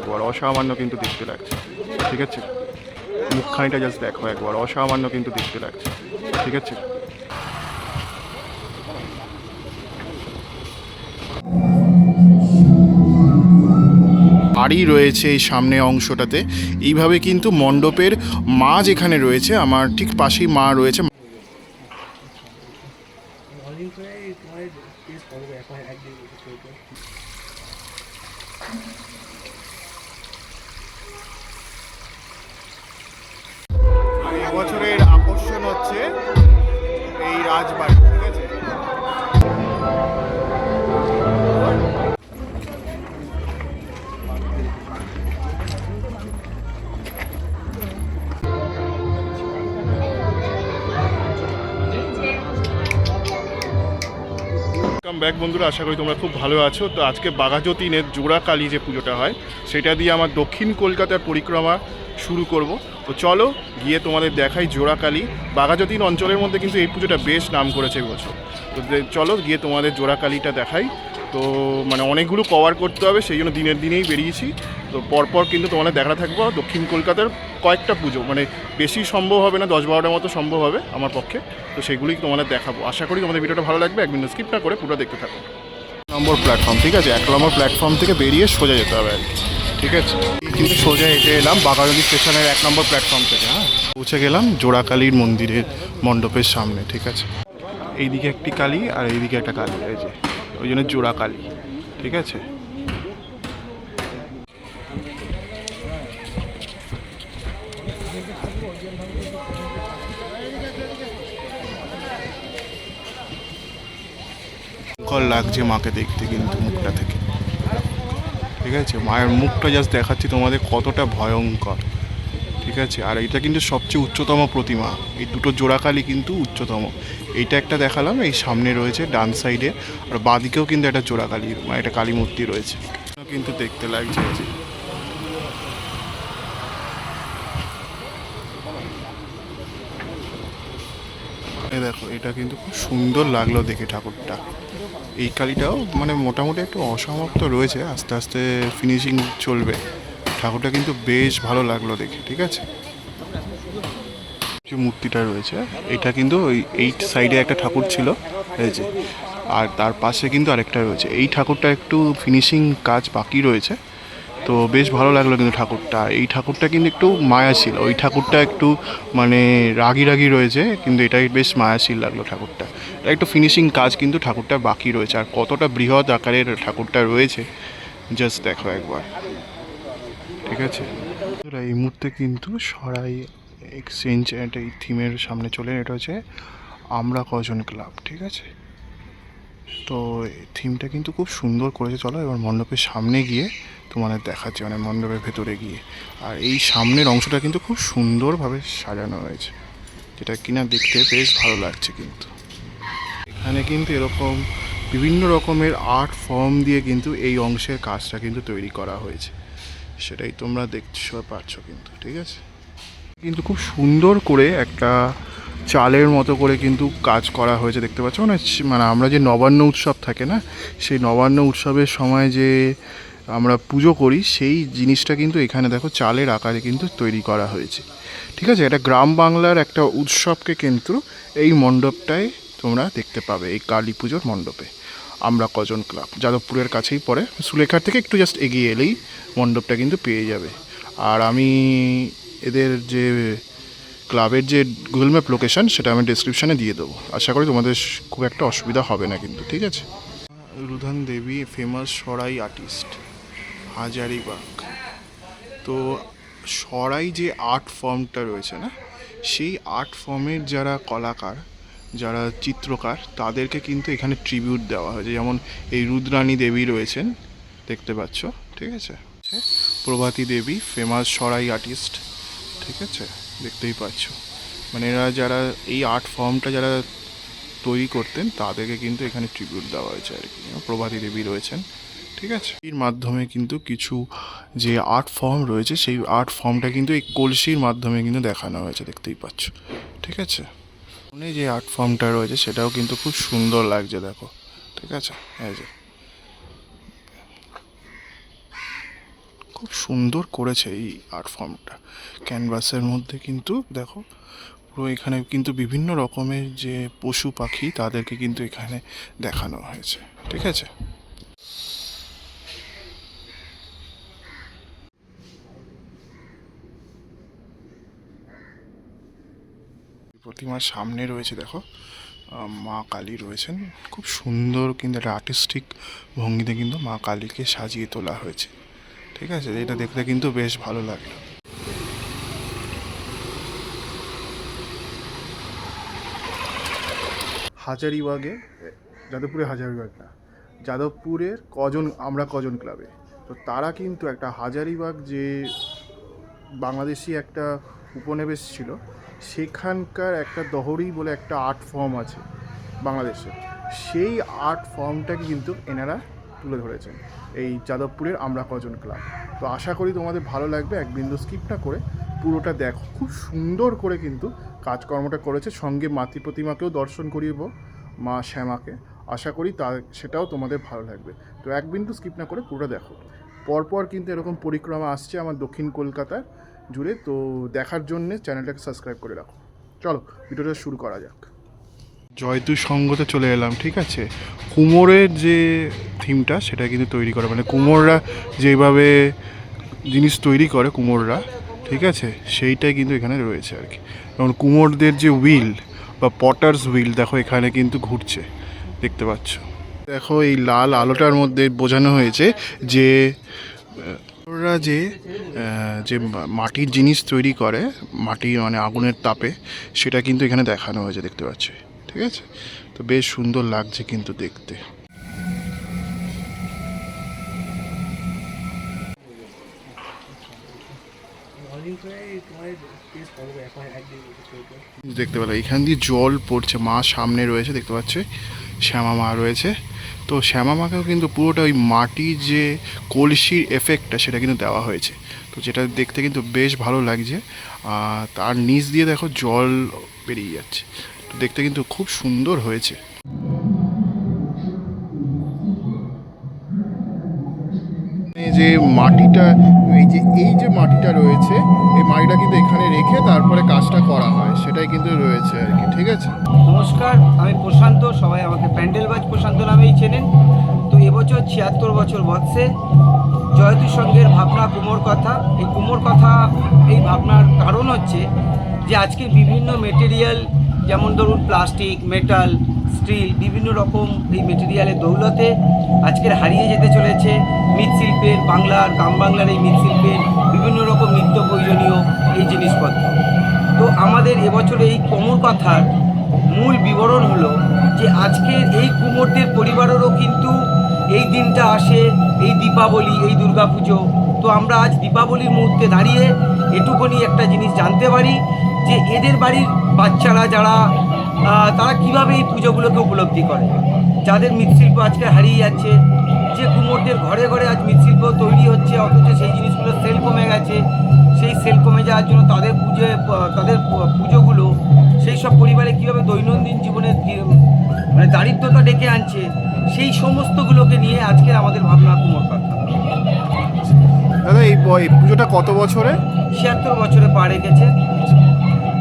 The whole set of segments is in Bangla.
একবার, অসামান্য কিন্তু দেখতে লাগছে। ঠিক আছে? মুখখানিটা জাস্ট দেখো একবার, অসামান্য কিন্তু দেখতে লাগছে। ঠিক আছে? বাড়ি রয়েছে এই সামনে অংশটাতে। এইভাবে কিন্তু মণ্ডপের মা যেখানে রয়েছে, আমার ঠিক পাশেই মা রয়েছে মর্নিং করে তোমার টেস্ট করবে এখন একদিন চলবে আর এবছরের আকর্ষণ হচ্ছে এই রাজবাড়ি ঠিক আছে? ওয়েলকাম ব্যাক বন্ধুরা, আশা করি তোমরা খুব ভালো আছো। তো আজকে বাঘাযতীনের জোড়াকালী যে পুজোটা হয়, সেটা দিয়ে আমার দক্ষিণ কলকাতার পরিক্রমা শুরু করব। তো চলো, গিয়ে তোমাদের দেখাই জোড়াকালী। বাঘাযতীন অঞ্চলের মধ্যে কিন্তু এই পুজোটা বেশ নাম করেছে এবছর তো চলো, গিয়ে তোমাদের জোড়াকালীটা দেখাই। তো মানে অনেকগুলো কভার করতে হবে, সেই জন্য দিনের দিনেই বেরিয়েছি। তো পরপর কিন্তু তোমাদের দেখা থাকব, দক্ষিণ কলকাতার কয়েকটা পুজো। মানে বেশি সম্ভব হবে না, দশ বারোটার মতো সম্ভব হবে আমার পক্ষে। তো সেগুলোই তোমাদের দেখাবো। আশা করি তোমাদের ভিডিওটা ভালো লাগবে, একদিন স্কিপ না করে পুরো দেখতে থাকো। নম্বর প্ল্যাটফর্ম ঠিক আছে? এক নম্বর প্ল্যাটফর্ম থেকে বেরিয়ে সোজা যেতে হবে আর কি, ঠিক আছে? কিন্তু সোজা হেঁটে এলাম বাগারদি স্টেশনের এক নম্বর প্ল্যাটফর্ম থেকে হ্যাঁ? পৌঁছে গেলাম জোড়াকালীর মন্দিরের মণ্ডপের সামনে, ঠিক আছে? এইদিকে একটি কালী আর এইদিকে একটা কালী, এই যে। ওই জন্য জোড়া কালী, ঠিক আছে? লাগছে মাকে দেখতে কিন্তু মুখটা থেকে। ঠিক আছে? মায়ের মুখটা জাস্ট দেখাচ্ছি, তোমাদের কতটা ভয়ঙ্কর। ঠিক আছে? আর এটা কিন্তু সবচেয়ে উচ্চতম প্রতিমা। এই দুটো জোড়াকালি কিন্তু উচ্চতম। এইটা একটা দেখালাম, এই সামনে রয়েছে ডান সাইডে, আর বাঁদিকেও কিন্তু একটা জোড়াকালি মানে একটা কালী মূর্তি রয়েছে। কিন্তু দেখতে লাগছে। দেখো, এটা কিন্তু খুব সুন্দর লাগল দেখে ঠাকুরটা। এই কালীটাও মানে মোটামুটি একটু অসমাপ্ত রয়েছে, আস্তে আস্তে ফিনিশিং চলবে। ঠাকুরটা কিন্তু বেশ ভালো লাগল দেখে, ঠিক আছে? যে মূর্তিটা রয়েছে, এটা কিন্তু ওই এই সাইডে একটা ঠাকুর ছিল, এই যে। আর তার পাশে কিন্তু আরেকটা রয়েছে। এই ঠাকুরটা একটু ফিনিশিং কাজ বাকি রয়েছে, তো বেশ ভালো লাগল কিন্তু ঠাকুরটা। এই ঠাকুরটা কিন্তু একটু মায়াশীল ওই ঠাকুরটা একটু মানে রাগি রাগি রয়েছে, কিন্তু এটাই বেশ মায়াশীল লাগল ঠাকুরটা। একটু ফিনিশিং কাজ কিন্তু ঠাকুরটা বাকি রয়েছে। আর কতটা বৃহৎ আকারের ঠাকুরটা রয়েছে জাস্ট দেখো একবার। ঠিক আছে? এই মুহূর্তে কিন্তু সরাই এক্সচেঞ্জ একটা এই থিমের সামনে চলে এটা হচ্ছে আমরা কজন ক্লাব ঠিক আছে? তো থিমটা কিন্তু খুব সুন্দর করেছে। চলো এবার মণ্ডপের সামনে গিয়ে তোমাদের দেখাচ্ছি মানে মণ্ডপের ভেতরে গিয়ে। আর এই সামনের অংশটা কিন্তু খুব সুন্দরভাবে সাজানো হয়েছে, যেটা কিনা দেখতে বেশ ভালো লাগছে কিন্তু। এখানে কিন্তু এরকম বিভিন্ন রকমের আর্ট ফর্ম দিয়ে কিন্তু এই অংশের কাজটা কিন্তু তৈরি করা হয়েছে। সেটাই তোমরা দেখছ পাচ্ছ কিন্তু, ঠিক আছে? কিন্তু খুব সুন্দর করে একটা চালের মতো করে কিন্তু কাজ করা হয়েছে, দেখতে পাচ্ছ? মানে মানে আমরা যে নবান্ন উৎসব থাকে না, সেই নবান্ন উৎসবের সময় যে আমরা পুজো করি, সেই জিনিসটা কিন্তু এখানে দেখো চালের আকারে কিন্তু তৈরি করা হয়েছে। ঠিক আছে? এটা গ্রাম বাংলার একটা উৎসবকে কিন্তু এই মণ্ডপটায় তোমরা দেখতে পাবে, এই কালী পুজোর মণ্ডপে। আমরা কজন ক্লাব? যাদবপুরের কাছেই পড়ে। সুলেখার থেকে একটু জাস্ট এগিয়ে এলেই মণ্ডপটা কিন্তু পেয়ে যাবে। আর আমি এদের যে ক্লাবের যে গুগল ম্যাপ লোকেশান সেটা আমি ডিসক্রিপশানে দিয়ে দেবো। আশা করি তোমাদের খুব একটা অসুবিধা হবে না কিন্তু, ঠিক আছে? রুধান দেবী ফেমাস সরাই আর্টিস্ট হাজারিবাগ তো সরাই যে আর্ট ফর্মটা রয়েছে না, সেই আর্ট ফর্মের যারা কলাকার যারা চিত্রকার, তাদেরকে কিন্তু এখানে ট্রিবিউট দেওয়া হয়েছে যেমন এই রুদ্রাণী দেবী রয়েছেন, দেখতে পাচ্ছ, ঠিক আছে? প্রভাতী দেবী ফেমাস সরাই আর্টিস্ট ঠিক আছে? দেখতেই পাচ্ছ। মানে এরা যারা এই আর্ট ফর্মটা যারা তৈরি করতেন, তাদেরকে কিন্তু এখানে ট্রিবিউট দেওয়া হয়েছে আর কি। প্রভাতী দেবী রয়েছেন, ঠিক আছে? এর মাধ্যমে কিন্তু কিছু যে আর্ট ফর্ম রয়েছে, সেই আর্ট ফর্মটা কিন্তু এই কলসির মাধ্যমে কিন্তু দেখানো হয়েছে, দেখতেই পাচ্ছ, ঠিক আছে? সামনে যে আর্ট ফর্মটা রয়েছে, সেটাও কিন্তু খুব সুন্দর লাগছে, দেখো। ঠিক আছে? এই যে। খুব সুন্দর করেছে এই আর্ট ফর্মটা ক্যানভাসের মধ্যে কিন্তু, দেখো, পুরো এখানে কিন্তু বিভিন্ন রকমের যে পশু পাখি, তাদেরকে কিন্তু এখানে দেখানো হয়েছে। ঠিক আছে? প্রতিমার সামনে রয়েছে, দেখো। মা কালী রয়েছেন। খুব সুন্দর কিন্তু একটা আর্টিস্টিক ভঙ্গিতে কিন্তু মা কালীকে সাজিয়ে তোলা হয়েছে। ঠিক আছে? এটা দেখতে কিন্তু বেশ ভালো লাগল। হাজারিবাগে, যাদবপুরে হাজারিবাগ না, যাদবপুরের কজন, আমরা কজন ক্লাবে? তো তারা কিন্তু একটা হাজারিবাগ যে বাংলাদেশি একটা উপনিবেশ ছিল সেখানকার একটা দহরি বলে একটা আর্ট ফর্ম আছে বাংলাদেশে। সেই আর্ট ফর্মটাকে কিন্তু এনারা তুলে ধরেছেন এই যাদবপুরের আমরা কজন ক্লাব তো আশা করি তোমাদের ভালো লাগবে, এক বিন্দু স্কিপ না করে পুরোটা দেখো। খুব সুন্দর করে কিন্তু কাজকর্মটা করেছে। সঙ্গে মাতৃ প্রতিমাকেও দর্শন করিয়ে মা শ্যামাকে। আশা করি তা, সেটাও তোমাদের ভালো লাগবে। তো এক বিন্দু স্কিপ না করে পুরোটা দেখো। পরপর কিন্তু এরকম পরিক্রমা আসছে আমার দক্ষিণ কলকাতার। জুড়ে, তো দেখার জন্যে চ্যানেলটাকে সাবস্ক্রাইব করে রাখো। চলো, ভিডিওটা শুরু করা যাক। জয়তু সঙ্গতে চলে এলাম, ঠিক আছে? কুমোরের যে থিমটা, সেটা কিন্তু তৈরি করে মানে কুমোররা যেভাবে জিনিস তৈরি করে, কুমোররা, ঠিক আছে? সেইটাই কিন্তু এখানে রয়েছে আর কি। যেমন কুমোরদের যে হুইল, বা পটার্স হুইল, দেখো এখানে কিন্তু ঘুরছে, দেখতে পাচ্ছ। দেখো এই লাল আলোটার মধ্যে বোঝানো হয়েছে যে ওরা যে যে মাটির জিনিস তৈরি করে, মাটি মানে আগুনের তাপে, সেটা কিন্তু এখানে দেখানো হয়েছে, দেখতে পাচ্ছি। ঠিক আছে? তো বেশ সুন্দর লাগছে কিন্তু দেখতে। দেখতে পেল এখান দিয়ে জল পড়ছে, মা সামনে রয়েছে, দেখতে পাচ্ছে? শ্যামা মা রয়েছে। তো শ্যামা মাকেও কিন্তু পুরোটা ওই মাটির যে কলসির এফেক্টটা সেটা কিন্তু দেওয়া হয়েছে। তো যেটা দেখতে কিন্তু বেশ ভালো লাগছে। আর তার নিচ দিয়ে দেখো জল বেরিয়ে যাচ্ছে। তো দেখতে কিন্তু খুব সুন্দর হয়েছে। যে মাটিটা, এই যে এই যে মাটিটা রয়েছে, এই মাটিটা কিন্তু এখানে রেখে তারপরে কাজটা করা হয়। সেটাই কিন্তু রয়েছে আর কি, ঠিক আছে? নমস্কার, আমি প্রশান্ত, সবাই আমাকে প্যান্ডেলবাজ প্রশান্ত নামেই চেনেন। তো এবছর ছিয়াত্তর বছর বৎসে জয়তী সঙ্গের ভাবনা কুমোর কথা। এই কুমোর কথা, এই ভাবনার কারণ হচ্ছে যে, আজকে বিভিন্ন মেটেরিয়াল যেমন ধরুন প্লাস্টিক মেটাল স্টিল, বিভিন্ন রকম এই মেটেরিয়ালের দৌলতে আজকের হারিয়ে যেতে চলেছে মৃৎশিল্পের বাংলার গ্রাম বাংলার এই মৃৎশিল্পের বিভিন্ন রকম নিত্য প্রয়োজনীয় এই জিনিসপত্র। তো আমাদের এবছর এই কোমর কথার মূল বিবরণ হলো যে আজকের এই কুমোরদের পরিবারেরও কিন্তু এই দিনটা আসে, এই দীপাবলি, এই দুর্গাপুজো। তো আমরা আজ দীপাবলির মুহূর্তে দাঁড়িয়ে এটুকুনি একটা জিনিস জানতে পারি যে এদের বাড়ির বাচ্চারা যারা তারা কীভাবে এই পুজোগুলোকে উপলব্ধি করে? যাদের মৃৎশিল্প আজকে হারিয়ে যাচ্ছে যে কুমোরদের ঘরে ঘরে আজ মৃৎশিল্প তৈরি হচ্ছে অথচ সেই জিনিসগুলো সেল কমে গেছে সেই সেল কমে যাওয়ার জন্য তাদের পুজো তাদের পুজোগুলো সেই সব পরিবারে কীভাবে দৈনন্দিন জীবনে মানে দারিদ্রতা ডেকে আনছে সেই সমস্তগুলোকে নিয়ে আজকের আমাদের ভাবনা কুমোর কথা। দাদা এই এই পুজোটা কত বছরে? ছিয়াত্তর বছরে পা রেখেছে।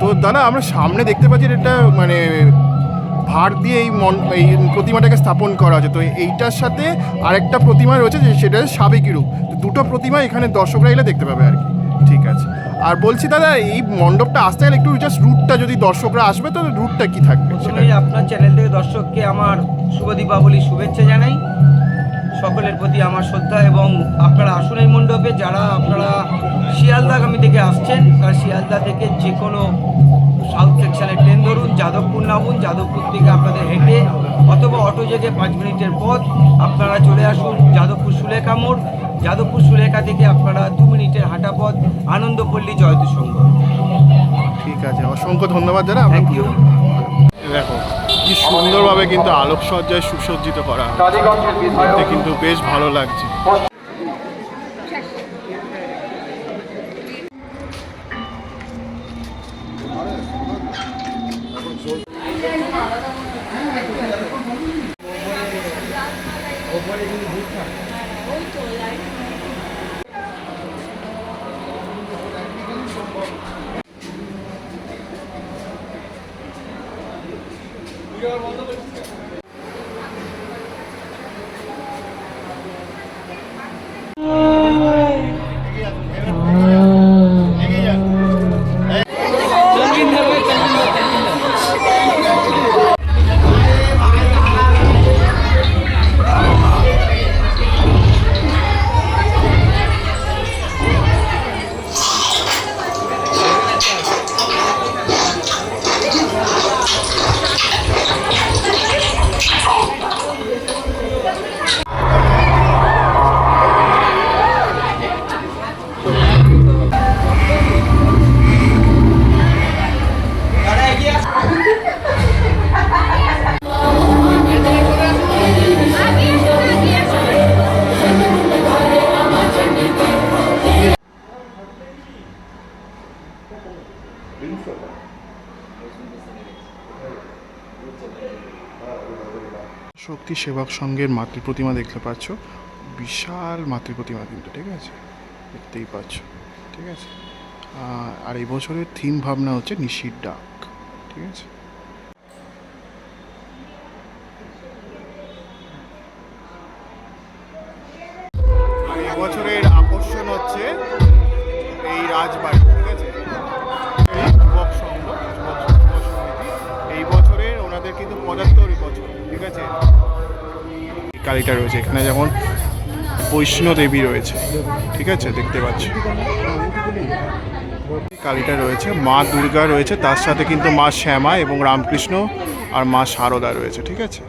তো দাদা আমরা সামনে দেখতে পাচ্ছি এটা মানে ভার দিয়ে এই মন এই প্রতিমাটাকে স্থাপন করা হয়েছে। তো এইটার সাথে আরেকটা প্রতিমা রয়েছে যে সেটা সাবেকি রূপ। তো দুটো প্রতিমা এখানে দর্শকরা এলে দেখতে পাবে আর কি। ঠিক আছে। আর বলছি দাদা এই মণ্ডপটা আসতে গেলে একটু জাস্ট রুটটা যদি দর্শকরা আসবে তো রুটটা কি থাকবে সেটা? আপনার চ্যানেল থেকে দর্শককে আমার শুভ দীপাবলি শুভেচ্ছা জানাই। সকলের প্রতি আমার শ্রদ্ধা এবং আপনারা আসুন এই মণ্ডপে যারা আপনারা শিয়ালদাগামী থেকে আসছেন। তারা শিয়ালদা থেকে যে কোনো সাউথ সেকশনে ট্রেন ধরুন যাদবপুর নামুন যাদবপুর থেকে আপনাদের হেঁটে অথবা অটো জেগে পাঁচ মিনিটের পথ আপনারা চলে আসুন যাদবপুর সুলেখা মোড়। যাদবপুর সুলেখা থেকে আপনারা দু মিনিটের হাঁটা পথ আনন্দপল্লী জয়তু সংঘ। ঠিক আছে অসংখ্য ধন্যবাদ দাদা। থ্যাংক ইউ দেখো কি সুন্দরভাবে কিন্তু আলোকসজ্জায় সুসজ্জিত করা দেখতে কিন্তু বেশ ভালো লাগছে। শক্তি সেবক সংঘের মাতৃ প্রতিমা দেখতে পাচ্ছ। বিশাল মাতৃ প্রতিমা কিন্তু, ঠিক আছে? দেখতেই পাচ্ছ, ঠিক আছে? আর এই বছরের থিম ভাবনা হচ্ছে নিশির ডাক, ঠিক আছে? এবছরের আকর্ষণ হচ্ছে এই রাজবাড়ি, ঠিক আছে? যুবক সংঘ এই বছরের ওনাদের কিন্তু পঁচাত্তর বছর, ঠিক আছে? কালীটা রয়েছে। এখানে যেমন বৈষ্ণো দেবী রয়েছে। ঠিক আছে? দেখতে পাচ্ছি? কালীটা রয়েছে। মা দুর্গা রয়েছে। তার সাথে কিন্তু মা শ্যামা এবং রামকৃষ্ণ আর মা শারদা রয়েছে। ঠিক আছে?